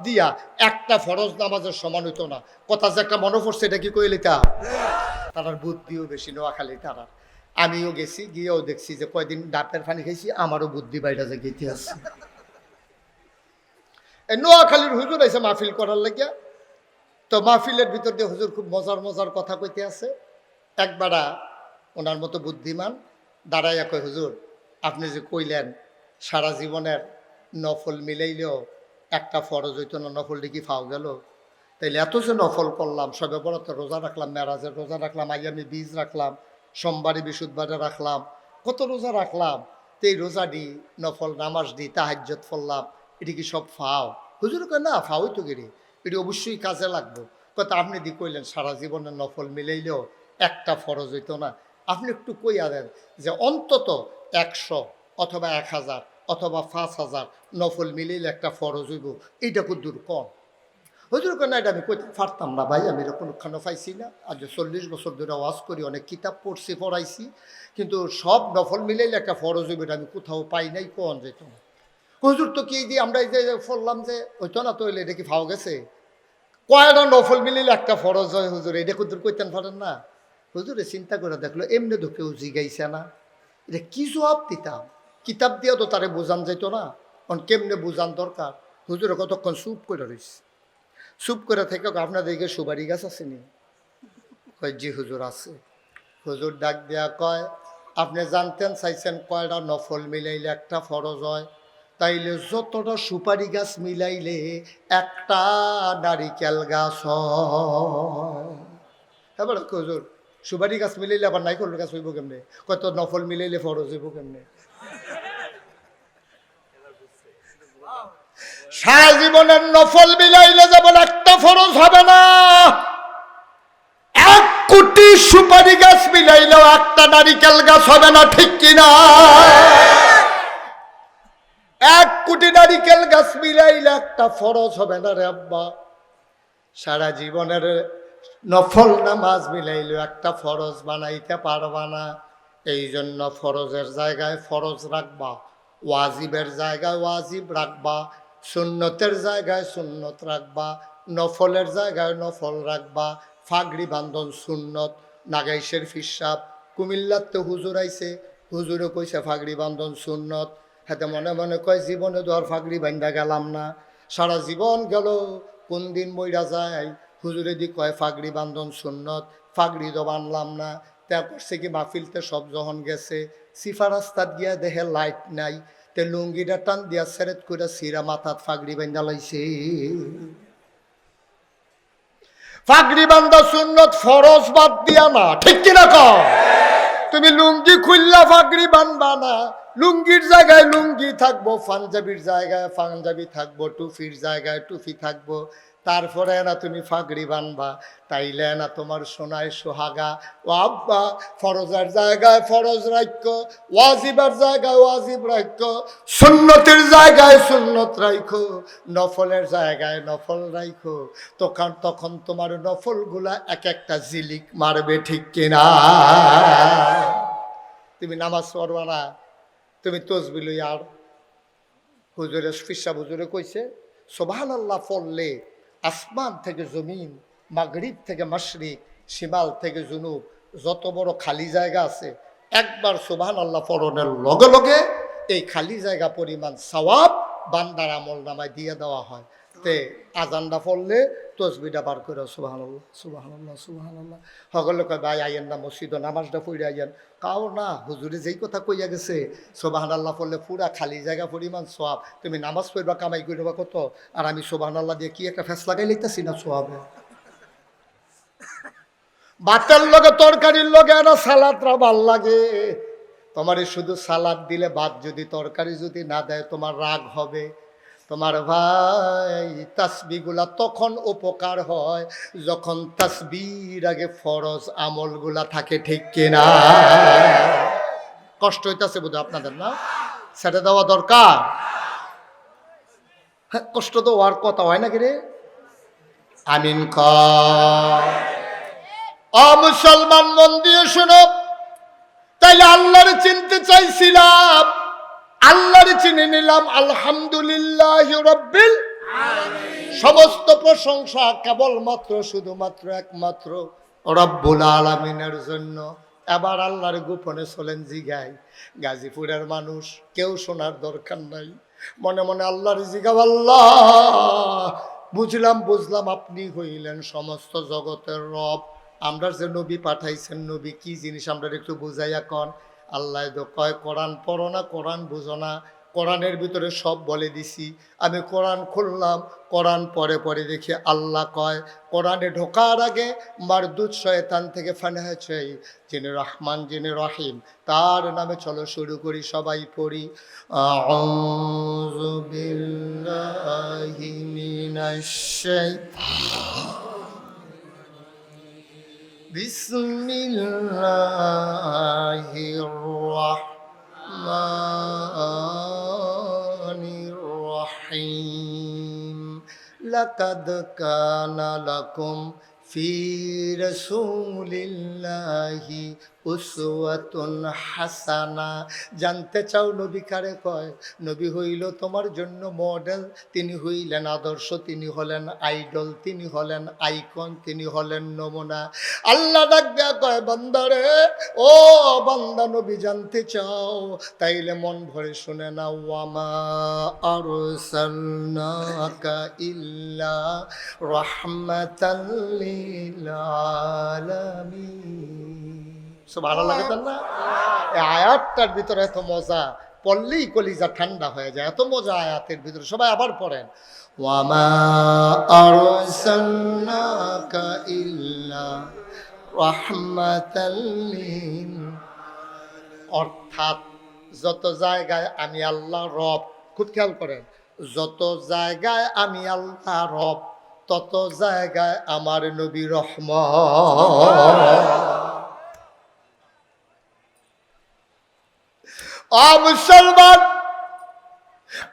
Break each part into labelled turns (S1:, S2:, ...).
S1: দিয়া একটা ফরজ নামাজের সমান হইতো না। কথা যে একটা মনে পড়ছে, এটা কি কইলি তা তারার বুদ্ধিও বেশি নোয়াখালী তারার। আমিও গেছি, গিয়েও দেখছি যে কয়দিন ডাবের পানি খাইছি, আমারও বুদ্ধি বাইরে যে গেতে এই নোয়াখালীর হুজুর আছে মাহফিল করার লাগিয়া। তো মাহফিলের ভিতর দিয়ে হুজুর খুব মজার মজার কথা কইতে আছে। একবারা ওনার মতো বুদ্ধিমান, দাঁড়াইয়া কয়, হুজুর, আপনি যে কইলেন, সারা জীবনের নফল মিলাইলেও একটা ফরজ হইতো না নফলটি কি ফাও গেল। তাইলে এত যে নফল করলাম, সবে বড় তো রোজা রাখলাম, মেরাজের রোজা রাখলাম, আইয়ামি বীজ রাখলাম, সোমবারে বিশুদ্ধবারে রাখলাম, কত রোজা রাখলাম? তো এই রোজা দি, নফল নামাজ দি তাহাজ্জত ফললাম এটি কি সব ফাও? হুজুর কয়, না ফাওই তো গেরি এটি অবশ্যই কাজে লাগবো। কত আপনি দি কইলেন, সারা জীবনের নফল মিলাইলেও একটা ফরজ হইতো না। আপনি একটু কইয়া দেন যে অন্তত একশো অথবা এক হাজার অথবা পাঁচ হাজার নফল মিলাইলে একটা ফরজ হইব। এইটা দূর কম। হুজুর কেন এটা আমি কইতে পারতাম না ভাই, আমি এরকম খানো পাইছি না। আজ চল্লিশ বছর ধরে ওয়াজ করি, অনেক কিতাব পড়ছি, পড়াইছি, কিন্তু সব নফল মিলাইলে একটা ফরজ হইব, এটা আমি কোথাও পাই নাই, কোন যেত না। হুজুর, তো কি দিয়ে আমরা এই যে ফললাম যে হইতো না তো এটা কি ফাও গেছে? কয়টা নফল মিলিলে একটা ফরজ হয় হুজুর, এটা কুদুর কইতেন পারেন না। হুজুরে চিন্তা করে দেখল, এমনি তো কেউ জিগাইছে না। এটা কি জবাব দিতাম? কিতাব দিয়ে তো তারে বোঝান যেত না। কারণ কেমনে বোঝান দরকার? হুজুরে কতক্ষণ চুপ করে রয়েছে চুপ করে থেকে আপনাদের দিকে সুবারি গাছ আসেনি কয়, জি, হুজুর আছে। হুজুর ডাক দেয়া কয়, আপনি জানতেন, চাইছেন কয়টা নফল মিলাইলে একটা ফরজ হয়? তাইলে যতটা সুপারি গাছ মিলাইলে একটা নারিকেল গাছ হয়। এবার হুজুর, সুপারি গাছ মিলাইলে আবার নাইকল গাছ হইব কেমনে? কত নফল মিলাইলে ফরজ হইব কেমনে? সারা জীবনের নফল মিলাইলে যেমন একটা ফরজ হবে না, এক কোটি সুপারি গাছ মিলাইলেও একটা নারিকেল গাছ হবে না, ঠিক কিনা এক কোটি নারিকেল গাছ মিলাইলে একটা ফরজ হবে না রে আব্বা। সারা জীবনের নফল নামাজ মিলাইলেও একটা ফরজ বানাইতে পারবা না। এই জন্য ফরজের জায়গায় ফরজ রাখবা, ওয়াজিবের জায়গায় ওয়াজিব রাখবা। সুন্নতের জায়গায় সুন্নত রাখবা, নফলের জায়গায় নফল রাখবা, ফাগড়ি বান্ধন সুন্নত, নাগাইশের ফিসাব। কুমিল্লার তো হুজুর আইছে হুজুরে কইছে ফাগড়ি বান্ধন সুন্নত। হাতে মনে মনে কয়, জীবনে তো আর ফাগড়ি বান্ধা গেলাম না। সারা জীবন গেল, কোন দিন মইরা যায়? হুজুরে দি কয়, ফাগড়ি বান্ধন সুন্নত, ফাগড়ি তো বানলাম না। তা করছে কি, মাহফিলতে সব যখন গেছে, সিফা রাস্তাত গিয়া দেখে লাইট নাই। তে লুঙ্গিটা টান দিয়া সেরেত করে সিরা মাথাত ফাগড়ি বান্ধা লাইছে। ফাগড়ি বান্ধা সুন্নত ফরজ বাদ দিয়া না, ঠিক কিনা কও? তুমি লুঙ্গি খুললা ফাগড়ি বানবা না, লুঙ্গির জায়গায় লুঙ্গি থাকব, পাঞ্জাবির জায়গায় পাঞ্জাবি থাকব, টুফির জায়গায় টুফি থাকব তারপরে না তুমি ফাগড়ি বানবা, তাইলে না তোমার সোনায় সোহাগা। ও আব্বা, ফরজের জায়গায় ফরজ রাখ্য ওয়াজিবার জায়গায় ওয়াজিব রাখ্য সুন্নতের জায়গায় সুন্নত রাখো নফলের জায়গায় নফল রাখো তখন তখন তোমার নফলগুলা এক একটা জিলিক মারবে ঠিক কিনা? তুমি নামাজ পড়বা না, তুমি তসবিল আর হুজুরে ফিসা হুজুরে কইছে সোভান আল্লাহ পড়লে আসমান থেকে জমিন, মাগরিব থেকে মাশরিক, শিমাল থেকে জুনুব, যত বড় খালি জায়গা আছে, একবার সোভান আল্লাহ ফরনের লগে লগে এই খালি জায়গা পরিমাণ সওয়াব বান্দার আমল নামায় দিয়ে দেওয়া হয়। তে আজানটা পড়লে তসবিটা বার করে আল্লাহ সুবাহান আল্লাহ সকলে কয়, ভাই, আইয়েন না মসজিদ, নামাজটা পড়ে আইয়েন। কাও না, হুজুরে যেই কথা কইয়া গেছে সোবাহান আল্লাহ পড়লে পুরা খালি জায়গা পরিমাণ সোয়াব তুমি নামাজ পড়বা, কামাই করবা কত? আর আমি সোবাহান আল্লাহ দিয়ে কি একটা ফেস লাগাই লিখতেছি না সোয়াবে ভাতের লগে, তরকারির লগে না সালাদরা ভালো লাগে। তোমার শুধু সালাদ দিলে ভাত যদি, তরকারি যদি না দেয়, তোমার রাগ হবে। তোমার ভাই তাসবিগুলা তখন উপকার হয় যখন তাসবির আগে ফরজ আমলগুলা থাকে ঠিক কিনা? কষ্ট হইতাছে বোধ আপনাদের না? সেটা দেওয়া দরকার? হ্যাঁ, কষ্ট তো হওয়ার কথা হয় না কি রে? আমিন ক মুসলমান মন দিয়ে শোনো তাইলে আল্লাহর চিনতে চাইছিলাম। আল্লাহর চিনে নিলাম, আলহামদুলিল্লাহ রব্বিল সমস্ত প্রশংসা কেবলমাত্র, শুধুমাত্র একমাত্র রব্বুল আলমিনের জন্য। এবার আল্লাহর গোপনে চলেন জিগাই। গাজীপুরের মানুষ, কেউ শোনার দরকার নাই। মনে মনে আল্লাহর জিগাব, আল্লাহ! বুঝলাম বুঝলাম, আপনি হইলেন সমস্ত জগতের রব। আমরা যে নবী পাঠাইছেন, নবী কি জিনিস আমরা একটু বুঝাইয়া কন? আল্লাহ কয়, কোরআন পড়ো না, কোরআন বুঝো না, কোরআনের ভিতরে সব বলে দিছি। আমি কোরআন খুললাম, কোরআন পরে পরে দেখি আল্লাহ কয়, কোরআনে ঢোকার আগে মারদুদ শয়তান থেকে ফানা চাই, যিনি রহমান, যিনি রহিম, তার নামে চলো শুরু করি, সবাই পড়ি। আউযু بسم الله الرحمن الرحيم لقد كان لكم في رسول الله উসওয়াতুন হাসানা। জানতে চাও নবী কারে কয়? নবী হইল তোমার জন্য মডেল তিনি হইলেন আদর্শ, তিনি হলেন আইডল তিনি হলেন আইকন তিনি হলেন নমুনা। আল্লাহ ডাক দেয়া কয়, বান্দারে, ও বান্দা নবী, জানতে চাও? তাইলে মন ভরে শুনে না ওয়ামা আরসালনাকা ইল্লা রাহমাতাল লিল আলামিন। সো ভালো লাগে তার না? আয়াতটার ভিতরে এত মজা, পড়লেই কলিজা ঠান্ডা হয়ে যায়, এত মজা আয়াতের ভিতরে, সবাই আবার পড়েন। ওয়ামা আরসালনাকা ইল্লা রাহমাতাল অর্থাৎ যত জায়গায় আমি আল্লাহ রব, খুব খেয়াল করেন, যত জায়গায় আমি আল্লাহ রব, তত জায়গায় আমার নবী রহমান মুসলমান,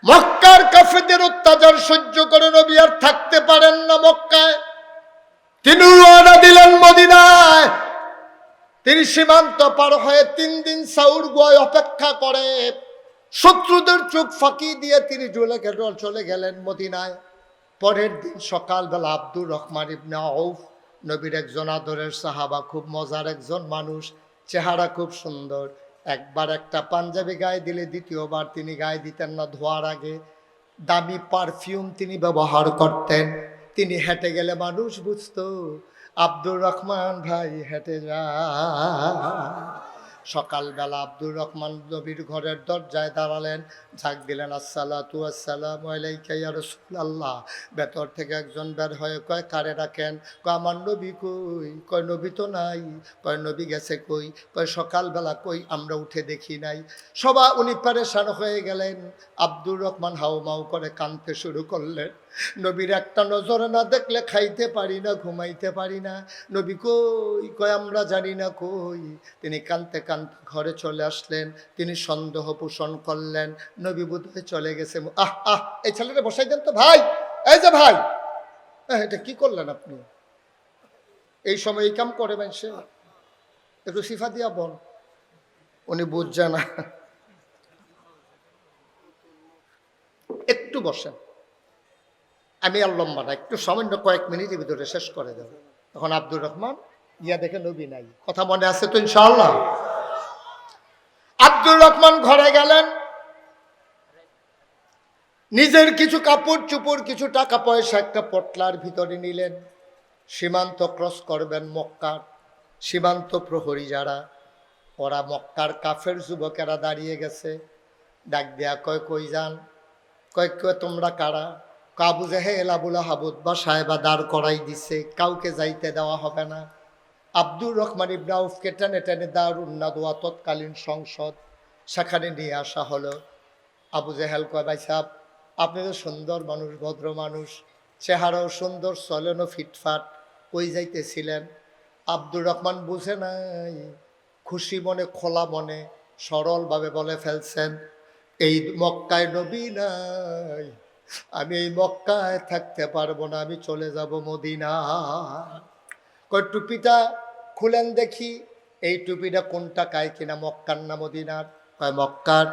S1: মক্কার কাফেদের অত্যাচার সহ্য করে নবী আর থাকতে পারেন না মক্কায়। তিনি রওনা দিলেন মদিনায়। তিনি সীমান্ত পার হয়ে তিন দিন সাউর গোয় অপেক্ষা করে। শত্রুদের চোখ ফাঁকি দিয়ে তিনি চলে গেল, চলে গেলেন মদিনায়। পরের দিন সকালবেলা আব্দুর রহমান ইবনে আউফ, নবীর একজন আদরের সাহাবা, খুব মজার একজন মানুষ, চেহারা খুব সুন্দর। একবার একটা পাঞ্জাবি গায়ে দিলে দ্বিতীয়বার তিনি গায়ে দিতেন না, ধোয়ার আগে। দামি পারফিউম তিনি ব্যবহার করতেন। তিনি হেঁটে গেলে মানুষ বুঝত, আব্দুর রহমান ভাই হেঁটে যা সকালবেলা আব্দুর রহমান নবীর ঘরের দরজায় দাঁড়ালেন। ঝাঁক দিলেন, আসসালাতু আসসালাম আলাইকা ভেতর থেকে একজন বের হয়ে কয়, কারে রাখেন কয়, আমার নবী কই? কয়, নবী তো নাই। কয়, নবী গেছে কই? কয়, সকালবেলা কই? আমরা উঠে দেখি নাই। সবা উনি পারেশান হয়ে গেলেন। আব্দুর রহমান হাউমাউ করে কাঁদতে শুরু করলেন। নবীর একটা নজরে না দেখলে খাইতে পারি না, ঘুমাইতে পারি না। নবী কই? কয়, আমরা জানি না কই। তিনি কানতে কানতে ঘরে চলে আসলেন, তিনি সন্দেহ পোষণ করলেন, নবী বোধহয় চলে গেছে। আহ আহ, এই ছেলেটা বসাই দেন তো ভাই। এই যে ভাই। এটা কি করলেন আপনি? এই সময় এই কাম করে সে। একটু সিফা দিয়া বল। উনি বুঝছে না। একটু বসেন। আমি আর লম্বা না, একটু সামান্য কয়েক মিনিটের ভিতরে শেষ করে দেব। তখন আব্দুর রহমান, ইয়া দেখে নবী নাই। কথা মনে আছে তো ইনশাআল্লাহ? আব্দুর রহমান ঘরে গেলেন। নিজের কিছু কাপড় চুপড়, কিছু টাকা পয়সা একটা পটলার ভিতরে নিলেন। সীমান্ত ক্রস করবেন মক্কার, সীমান্ত প্রহরী যারা, ওরা মক্কার কাফের যুবকেরা দাঁড়িয়ে গেছে। ডাক দেয়া কয়, কই যান? কয় কয়, তোমরা কারা? কাবু জাহেল, আবুল হাবুদ বা সাহেবা দাঁড় করাই দিছে, কাউকে যাইতে দেওয়া হবে না। আব্দুর রহমান ইবরাউফকে টেনে টেনে দারুণ নাদোয়া তৎকালীন সংসদ সেখানে নিয়ে আসা হলো। আবু জাহেল কয়, ভাই সাহ আপনি তো সুন্দর মানুষ, ভদ্র মানুষ, চেহারাও সুন্দর, চলেনও ফিটফাট ওই যাইতেছিলেন? আব্দুর রহমান বুঝে নাই। খুশি মনে, খোলা মনে, সরলভাবে বলে ফেলছেন, এই মক্কায় নবী নাই, আমি এই মক্কায় থাকতে পারব না, আমি চলে যাব মদিনা কয়, টুপিটা খুলেন দেখি, এই টুপিটা কোন টাকায় কিনা, মক্কার না মদিনার? কয় মক্কার,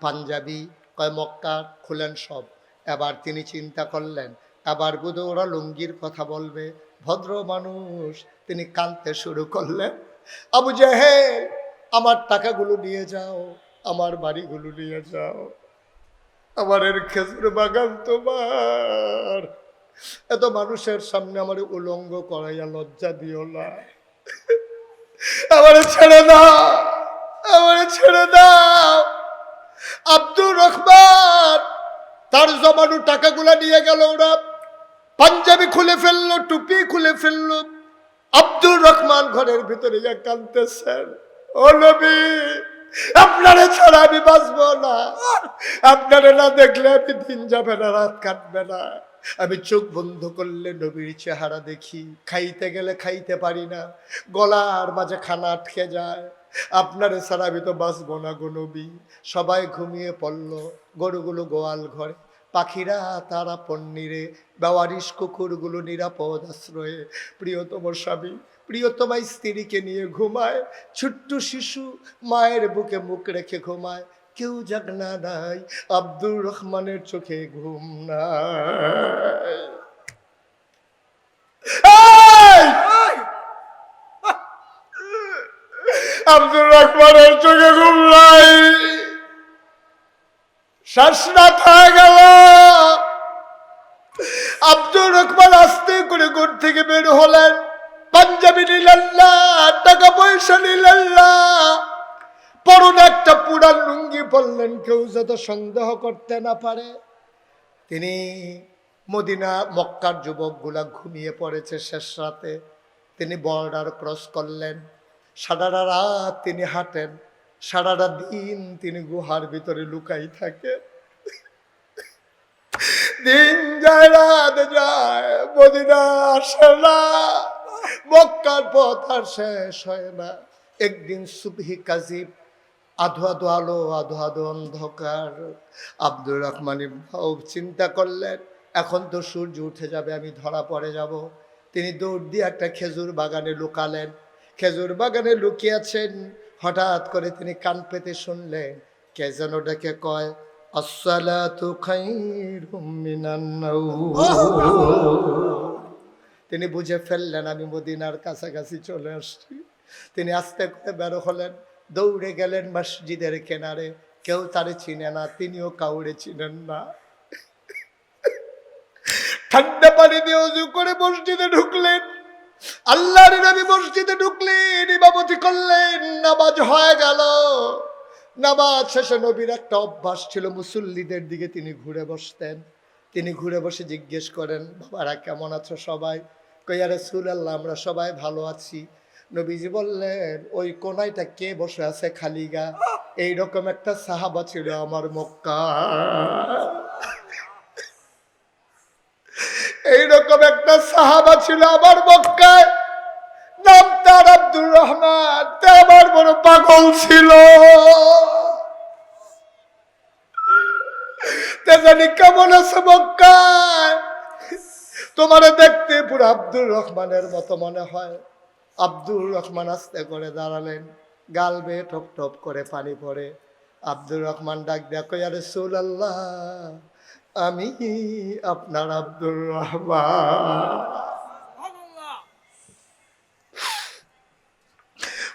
S1: পাঞ্জাবি, কয় মক্কার, খুলেন সব। এবার তিনি চিন্তা করলেন আবার বোধ ওরা লুঙ্গির কথা বলবে। ভদ্র মানুষ, তিনি কাঁদতে শুরু করলেন, আবু জাহেল, আমার টাকাগুলো নিয়ে যাও, আমার বাড়িগুলো নিয়ে যাও। আমার এর খেজুর বাগান তোমার। এত মানুষের সামনে আমার উলঙ্গ করাইয়া লজ্জা দিও না। আমারে ছেড়ে দাও। আমারে ছেড়ে দাও। আব্দুর রহমান, তার জমানো টাকাগুলা নিয়ে গেল ওরা। পাঞ্জাবি খুলে ফেলল, টুপি খুলে ফেলল। আব্দুর রহমান ঘরের ভিতরে যা কাঁদতেছেন, ও নবী, আপনারে ছাড়া আমি বাঁচব না। আপনারে না দেখলে আমি দিন যাবে না, রাত কাটবে না। আমি চোখ বন্ধ করলে নবীর চেহারা দেখি। খাইতে গেলে খাইতে পারি না। গলার মাঝে খানা আটকে যায়। আপনারে আমি তো বাঁচবো না গো সবাই ঘুমিয়ে পড়ল, গরুগুলো গোয়াল ঘরে। পাখিরা তারা পন্নিরে, বেওয়ারিশ কুকুরগুলো নিরাপদ আশ্রয়ে। প্রিয়তম স্বামী, প্রিয়তমা স্ত্রীকে নিয়ে ঘুমায়। ছোট্ট শিশু মায়ের বুকে মুখ রেখে ঘুমায়। কেউ জাগনা নাই, আব্দুর রহমানের চোখে ঘুম নাই এই! আব্দুর রহমানের চোখে ঘুম নাই। শ্বাসনাথ হয়ে গেল। আব্দুর রহমান আস্তে করে ঘর থেকে বের হলেন। পাঞ্জাবি নিলেন না, টাকা পয়সা নিলেন না। পরনে একটা পুরান লুঙ্গি পরলেন, কেউ যত সন্দেহ করতে না পারে। তিনি মদিনা, মক্কার যুবকগুলা ঘুমিয়ে পড়েছে শেষ রাতে। তিনি বর্ডার ক্রস করলেন। সারাটা রাত তিনি হাঁটেন, সারাটা দিন তিনি গুহার ভিতরে লুকাই থাকে দিন যায়, রাত যায়, মদিনা আসে না, মক্কার পথ আর শেষ হয় না। একদিন সুবহি কাজিব, আধো আধো আলো, আধো আধো অন্ধকার। আব্দুর রহমান চিন্তা করলেন, এখন তো সূর্য উঠে যাবে, আমি ধরা পড়ে যাব। তিনি দৌড় দিয়ে একটা খেজুর বাগানে লুকালেন খেজুর বাগানে লুকিয়েছেন। হঠাৎ করে তিনি কান পেতে শুনলেন, কে যেন ডেকে কয়। তিনি বুঝে ফেললেন, আমি মদিনার কাছাকাছি চলে আসছি। তিনি আস্তে করে বেরো হলেন, দৌড়ে গেলেন মসজিদের কেনারে। কেউ তারে চিনে না, তিনিও কাউরে চিনেন না। ঠান্ডা পানি দিয়ে উজু করে মসজিদে ঢুকলেন। আল্লাহর নবী মসজিদে ঢুকলেন, ইমামতি করলেন, নামাজ হয়ে গেল। নামাজ শেষে নবীর একটা অভ্যাস ছিল, মুসল্লিদের দিকে তিনি ঘুরে বসতেন। তিনি ঘুরে বসে জিজ্ঞেস করেন, বাবারা, কেমন আছো সবাই? কইয়া রসুল আল্লাহ আমরা সবাই ভালো আছি। নবীজি বললেন, ওই কোনাইটা কে বসে আছে খালি খালিগা এইরকম একটা সাহাবা ছিল আমার মক্কা। এইরকম একটা সাহাবা ছিল আমার মক্কায়। আব্দুর রহমান আমার বড় পাগল ছিল। কেমন আছে মক্কায়। তোমারে দেখতে পুরো আব্দুর রহমানের মতো মনে হয়। আব্দুর রহমান আস্তে করে দাঁড়ালেন, গাল বেয়ে টপ টপ করে পানি পড়ে। আব্দুর রহমান ডাক দেখো আরে সুল আল্লাহ আমি আপনার আব্দুর রহমান।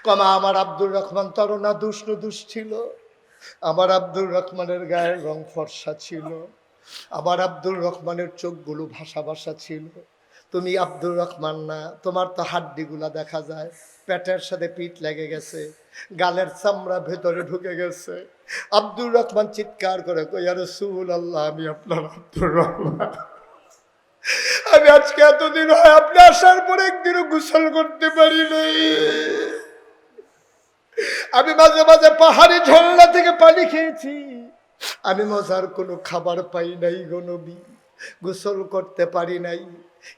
S1: কমা, আমার আব্দুর রহমান তরুণা দুষ্ণ দুষ ছিল আমার আব্দুর রহমানের গায়ের রং ফর্সা ছিল। আমার আব্দুর রহমানের চোখগুলো ভাসা ভাসা ছিল। তুমি আব্দুর রহমান না, তোমার তো হাড্ডিগুলা দেখা যায়। পেটের সাথে পিঠ লেগে গেছে, গালের চামড়া ভেতরে ঢুকে গেছে। আব্দুর রহমান চিৎকার করে কই আরে সুল আল্লাহ আমি আপনার আব্দুর রহমান। আমি আজকে এতদিন হয়, আপনি আসার পরে একদিনও গোসল করতে পারি নাই। আমি মাঝে মাঝে পাহাড়ি ঝর্ণা থেকে পানি খেয়েছি। আমি মজার কোনো খাবার পাই নাই গো গোসল করতে পারি নাই।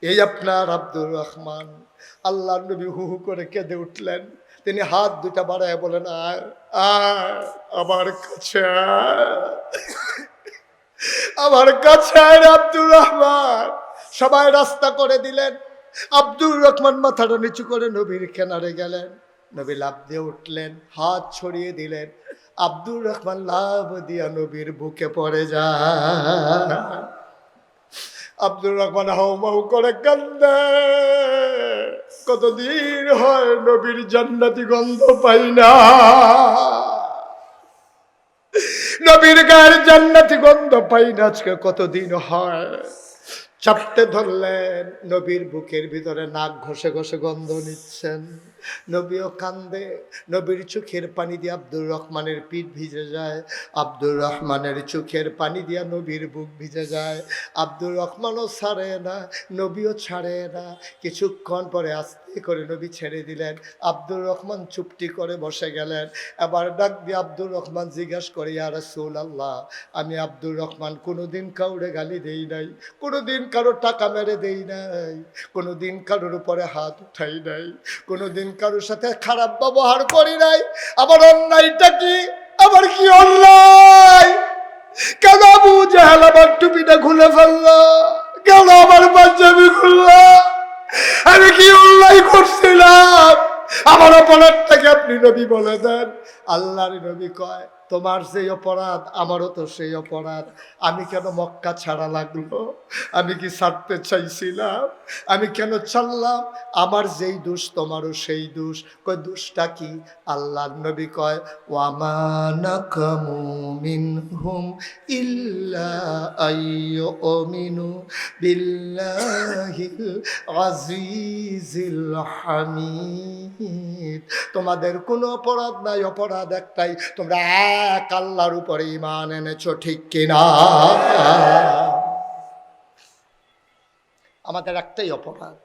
S1: এই আপনার আব্দুর রহমান, আল্লাহ নবী হু হু করে কেঁদে উঠলেন। তিনি হাত দুটা বাড়ায় বলেন আয় আয় আমার কাছে আমার কাছে আব্দুর রহমান। সবাই রাস্তা করে দিলেন। আব্দুর রহমান মাথাটা নিচু করে নবীর কেনারে গেলেন। নবী লাভ দিয়ে উঠলেন, হাত ছড়িয়ে দিলেন। আব্দুর রহমান লাভ দিয়া নবীর বুকে পড়ে যা আব্দুর রহমান হাউমাউ করে কান্দে। কতদিন হয় নবীর জান্নাতি গন্ধ পাই না। নবীর গায়ের জান্নাতি গন্ধ পাই না, আজকে কতদিন হয়? চাপতে ধরলেন, নবীর বুকের ভিতরে নাক ঘষে ঘষে গন্ধ নিচ্ছেন। নবীও কান্দে, নবীর চোখের পানি দিয়ে আব্দুর রহমানের পিঠ ভিজে যায়। আব্দুর রহমানের চোখের পানি দিয়ে নবীর বুক ভিজে যায়। আব্দুর রহমানও ছাড়ে না, নবীও ছাড়ে না। কিছুক্ষণ পরে আস্তে করে নবী ছেড়ে দিলেন। আব্দুর রহমান চুপটি করে বসে গেলেন। এবার ডাক দিয়ে আব্দুর রহমান জিজ্ঞাসা করে আর রাসূল আল্লাহ আমি আব্দুর রহমান কোনোদিন কাউরে গালি দেই নাই, কোনোদিন কারও টাকা মেরে দেই নাই, কোনোদিন কারোর উপরে হাত উঠাই নাই, কোনোদিন কারোর সাথে খারাপ ব্যবহার করি নাই। আবার অন্যায়টা কি? আবার কি অন্যায়? কেন আবু জাহাল আমার টুপিটা খুলে ফেলল? কেন আমার পাঞ্জাবি খুললো? আমি কি অন্যায় করছিলাম? আমার অপরাধটাকে আপনি নবী বলে দেন। আল্লাহর নবী কয় তোমার সেই অপরাধ, আমারও তো সেই অপরাধ। আমি কেন মক্কা ছাড়া লাগল? আমি কি ছাড়তে চাইছিলাম? আমি কেন চাললাম আমার যেই দোষ, তোমারও সেই দোষ। কয় দোষটা কি? আল্লাহর নবী কয় ওয়ামানাকামু মিনহুম ইল্লা আইয়ুমিনু বিল্লাহিল হামিদ। তোমাদের কোনো অপরাধ নাই, অপরাধ একটাই, তোমরা এক আল্লাহর উপরে ইমান এনেছো, ঠিক কিনা? আমাদের একটাই অপরাধ।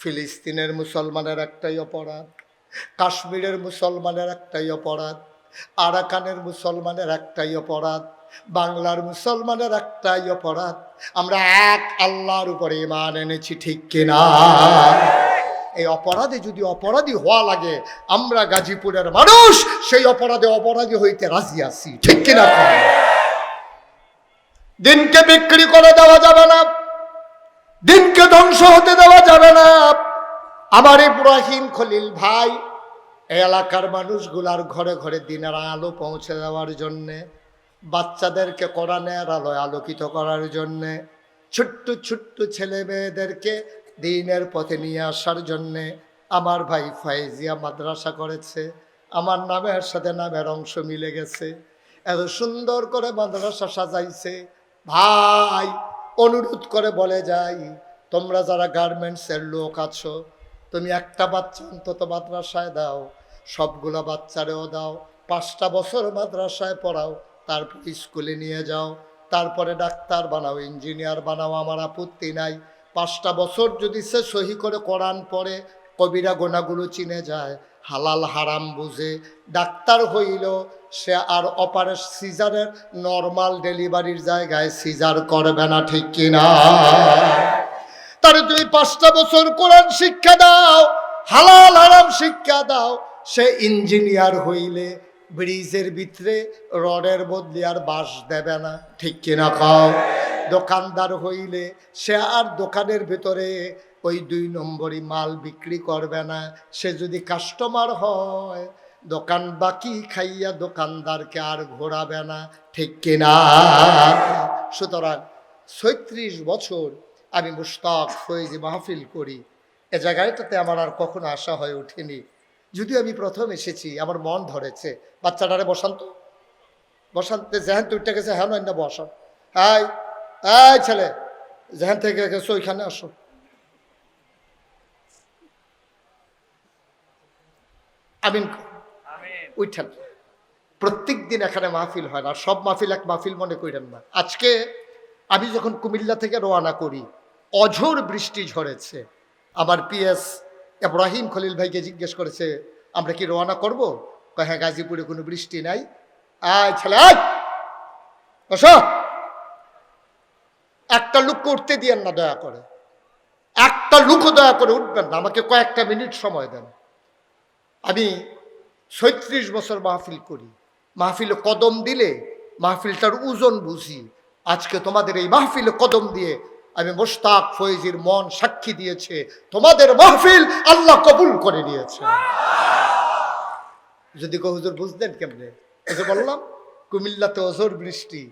S1: ফিলিস্তিনের মুসলমানের একটাই অপরাধ, কাশ্মীরের মুসলমানের একটাই অপরাধ, আরাকানের মুসলমানের একটাই অপরাধ, বাংলার মুসলমানের একটাই অপরাধ। আমরা এক আল্লাহর উপরে ইমান এনেছি, ঠিক কিনা? এই অপরাধে যদি অপরাধী হওয়া লাগে, আমরা গাজীপুরের মানুষ, সেই অপরাধে অপরাধী হইতে রাজি আছি ঠিক কিনা? দিনকে বিক্রি করে দেওয়া যাবে না, দিনকে ধ্বংস হতে দেওয়া যাবে না আমার ইব্রাহিম খলিল ভাই এলাকার মানুষগুলার ঘরে ঘরে দিনের আলো পৌঁছে দেওয়ার জন্যে, বাচ্চাদেরকে কোরআনের আলোয় আলোকিত করার জন্যে, ছোট্ট ছোট্ট ছেলে মেয়েদেরকে দিনের পথে নিয়ে আসার জন্যে আমার ভাই ফাইজিয়া মাদ্রাসা করেছে। আমার নামের সাথে নামের অংশ মিলে গেছে। এত সুন্দর করে মাদ্রাসা সাজাইছে। ভাই, অনুরোধ করে বলে যাই, তোমরা যারা গার্মেন্টসের লোক আছো, তুমি একটা বাচ্চা অন্তত মাদ্রাসায় দাও, সবগুলা বাচ্চারেও দাও, পাঁচটা বছর মাদ্রাসায় পড়াও, তারপর স্কুলে নিয়ে যাও, তারপরে ডাক্তার বানাও ইঞ্জিনিয়ার বানাও, আমার আপত্তি নাই। পাঁচটা বছর যদি সে সহি করে কোরআন পড়ে, কবিরা গোনাগুলো চিনে যায়, হালাল হারাম বুঝে, ডাক্তার হইল, সে আর অপারেশ সিজারের নর্মাল ডেলিভারির জায়গায় সিজার করবে না, ঠিক কিনা? তারে তুমি পাঁচটা বছর কোরআন শিক্ষা দাও, হালাল হারাম শিক্ষা দাও, সে ইঞ্জিনিয়ার হইলে ব্রিজের ভিতরে রডের বদলি আর বাঁশ দেবে না, ঠিক কিনা খাও দোকানদার হইলে সে আর দোকানের ভিতরে ওই দুই নম্বরই মাল বিক্রি করবে না। সে যদি কাস্টমার হয়, দোকান বাকি খাইয়া দোকানদারকে আর ঘোরাবে না। ঠিক কিনা? সুতরাং ছয়ত্রিশ বছর আমি মুশতাক ফয়েজি মাহফিল করি। এ জায়গাটাতে আমার আর কখনো আশা হয়ে ওঠেনি। যদিও আমি প্রথম এসেছি, আমার মন ধরেছে। বাচ্চাটারে বসান্ত বসান্তে যেহেন তুইটা গেছে হ্যাঁ না বসান এই এই ছেলে যেখান থেকে গেছো ওইখানে আসো। আমিন উঠেন। প্রত্যেক দিন এখানে মাহফিল হয় না সব মাহফিল এক মাহফিল মনে করেন না। আজকে আমি যখন কুমিল্লা থেকে রওনা করি অঝোর বৃষ্টি ঝরেছে। আমার পিএস ইব্রাহিম খলিল ভাইকে জিজ্ঞেস করেছে আমরা কি রওনা করব? কয় হ্যাঁ গাজীপুরে কোনো বৃষ্টি নাই। আয় ছেলে আয় বসো। একটা লুককে উঠতে দিয়েন না দয়া করে। একটা লুকও দয়া করে উঠবেন না। আমাকে কয়েকটা মিনিট সময় দেন। আমি ছয়ত্রিশ বছর মাহফিল করি। মাহফিলে কদম দিলে মাহফিলটার ওজন বুঝি। আজকে তোমাদের এই মাহফিলে কদম দিয়ে আমি মোশতাক ফয়েজির মন সাক্ষী দিয়েছে। তোমাদের মাহফিল আল্লাহ কবুল করে নিয়েছে। যদি কেউ হুজুর বুঝতেন কেমনে? বললাম, কুমিল্লাতে অজোর বৃষ্টি,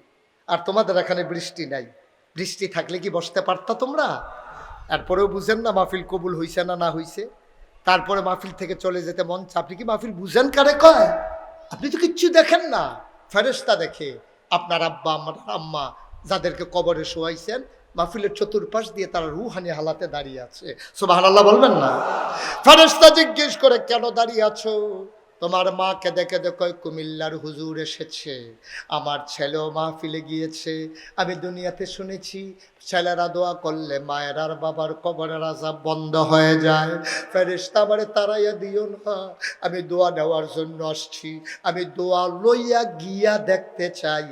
S1: আর তোমাদের এখানে বৃষ্টি নাই। বৃষ্টি থাকলে কি বসতে পারতা তোমরা? তারপরেও বুঝেন না মাহফিল কবুল হইছে না না হইছে। তারপরে মাহফিল থেকে চলে যেতে মন। আপনি কি মাহফিল বুঝেন কারে কয়? আপনি তো কিচ্ছু দেখেন না। ফেরেস্তা দেখে আপনার আব্বা, আমার আম্মা যাদেরকে কবরে শোয়াইছেন, মাহফিলের চতুর্পাশ দিয়ে তারা রুহানি হালাতে দাঁড়িয়ে আছে। সুবাহ বলবেন না? ফেরেস্তা জিজ্ঞেস করে, কেন দাঁড়িয়ে আছো? তোমার মা কেঁদে কেঁদে কয়, কুমিল্লার হুজুর এসেছে, আমার ছেলেও মাহফিলে গিয়েছে। আমি দুনিয়াতে শুনেছি, ছেলেরা দোয়া করলে মায়ের আর বাবার কবরের আজাব বন্ধ হয়ে যায়। ফেরেস্তা আমারে তারাইয়া দিও না। আমি দোয়া নেওয়ার জন্য আসছি। আমি দোয়া লইয়া গিয়া দেখতে চাই,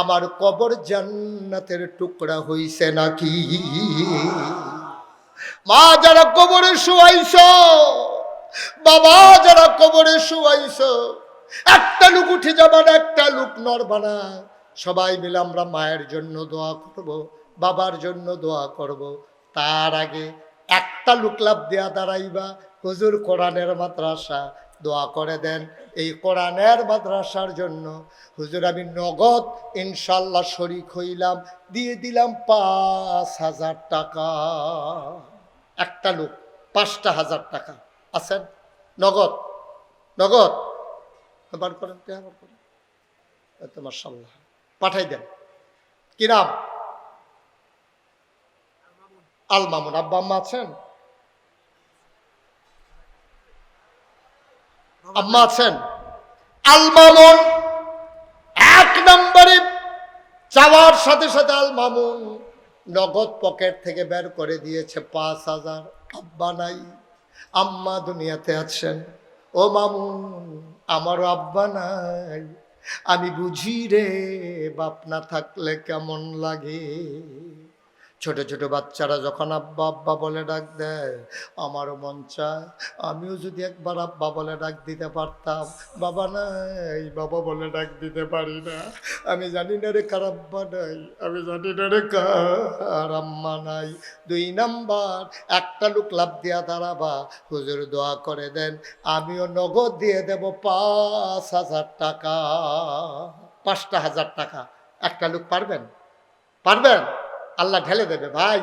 S1: আমার কবর জান্নাতের টুকরা হইছে নাকি? মা, যারা কবরে শুয়াইছ বাবা, যারা কবরে শুয়াইছ, একটা লোক উঠে যাবার, একটা লোক নড়বানা সবাই মিলে আমরা মায়ের জন্য দোয়া করব, বাবার জন্য দোয়া করব। তার আগে একটা লোক লাভ দেয়া দাঁড়াইবা। হুজুর কোরআনের মাদ্রাসা, দোয়া করে দেন। এই কোরআনের মাদ্রাসার জন্য হুজুর, আমি নগদ ইনশাল্লাহ শরিক হইলাম, দিয়ে দিলাম পাঁচ হাজার টাকা। একটা লোক, পাঁচটা হাজার টাকা। আছেন? নগদ? নগদ? বার করেন টেহা বার করেন তোমার সাল্লাহ পাঠাই দেন। কি নাম? আল মামুন। আব্বা আম্মা আছেন? আম্মা আছেন? আল মামুন। এক নম্বরে চাওয়ার সাথে সাথে আল মামুন নগদ পকেট থেকে বের করে দিয়েছে পাঁচ হাজার। আব্বা নাই। আম্মা দুনিয়াতে আছেন। ও মামু আমার আব্বা নাই। আমি বুঝি রে, বাপ না থাকলে কেমন লাগে? ছোট ছোট বাচ্চারা যখন আব্বা আব্বা বলে ডাক দেয়, আমারও মন চায়, আমিও যদি একবার আব্বা বলে ডাক দিতে পারতাম। বাবা নাই, বাবা বলে ডাক দিতে পারি না। আমি জানি না রে কার আব্বা নাই, আমি জানি না রে কার আম্মা নাই। দুই নাম্বার, একটা লোক লাভ দিয়া দাঁড়াবা, হুজুর দোয়া করে দেন, আমিও নগদ দিয়ে দেব পাঁচ হাজার টাকা। পাঁচটা হাজার টাকা। একটা লোক পারবেন? পারবেন? আল্লাহ ঢেলে দেবে, ভাই।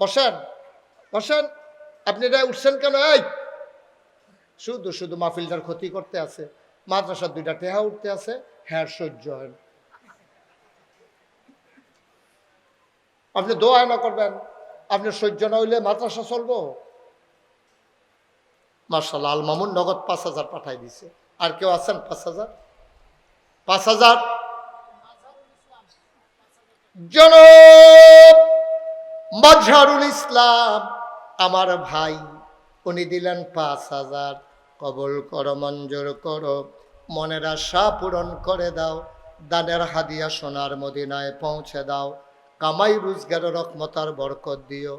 S1: বসেন বসেন। আপনি এটা উঠছেন কেন? এই! শুধু শুধু মাহফিলটার ক্ষতি করতে আছে। মাদ্রাসার দুইটা টেহা উঠতে আছে। হ্যাঁ সহ্য হয় আপনি দোয়া না করবেন? আপনি সহ্য না হইলে মাদ্রাসা চলবো? মার্শাল আল মামুন নগদ পাঁচ হাজার পাঠাই দিছে। আর কেউ আছেন পাঁচ হাজার? পাঁচ হাজার? জনব মজহারুল ইসলাম, আমার ভাই, উনি দিলেন পাঁচ হাজার। কবল করো, মঞ্জুর করো, মনের আশা পূরণ করে দাও, দানের হাদিয়া সোনার মদিনায় পৌঁছে দাও, কামাই রোজগার রকমতার বরকত দিও।